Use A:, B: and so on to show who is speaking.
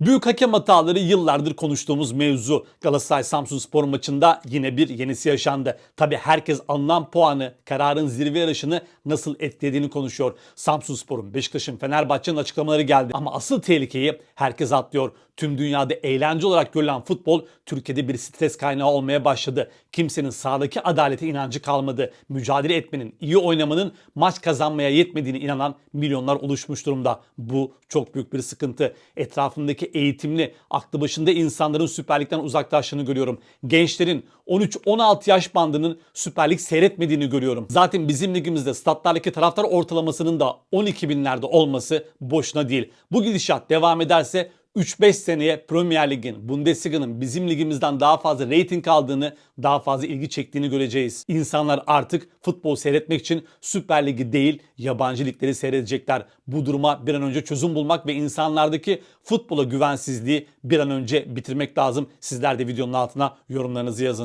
A: Büyük hakem hataları yıllardır konuştuğumuz mevzu. Galatasaray Samsun Spor maçında yine bir yenisi yaşandı. Tabi herkes alınan puanı, kararın zirve yarışını nasıl etkilediğini konuşuyor. Samsun Spor'un, Beşiktaş'ın, Fenerbahçe'nin açıklamaları geldi. Ama asıl tehlikeyi herkes atlıyor. Tüm dünyada eğlence olarak görülen futbol Türkiye'de bir stres kaynağı olmaya başladı. Kimsenin sahadaki adalete inancı kalmadı. Mücadele etmenin, iyi oynamanın maç kazanmaya yetmediğine inanan milyonlar oluşmuş durumda. Bu çok büyük bir sıkıntı. Etrafımdaki eğitimli, aklı başında insanların Süper Lig'den uzaklaştığını görüyorum. Gençlerin 13-16 yaş bandının Süper Lig seyretmediğini görüyorum. Zaten bizim ligimizde statlardaki taraftar ortalamasının da 12 binlerde olması boşuna değil. Bu gidişat devam ederse 3-5 seneye Premier Lig'in, Bundesliga'nın bizim ligimizden daha fazla reyting aldığını, daha fazla ilgi çektiğini göreceğiz. İnsanlar artık futbol seyretmek için Süper Lig'i değil, yabancı ligleri seyredecekler. Bu duruma bir an önce çözüm bulmak ve insanlardaki futbola güvensizliği bir an önce bitirmek lazım. Sizler de videonun altına yorumlarınızı yazın.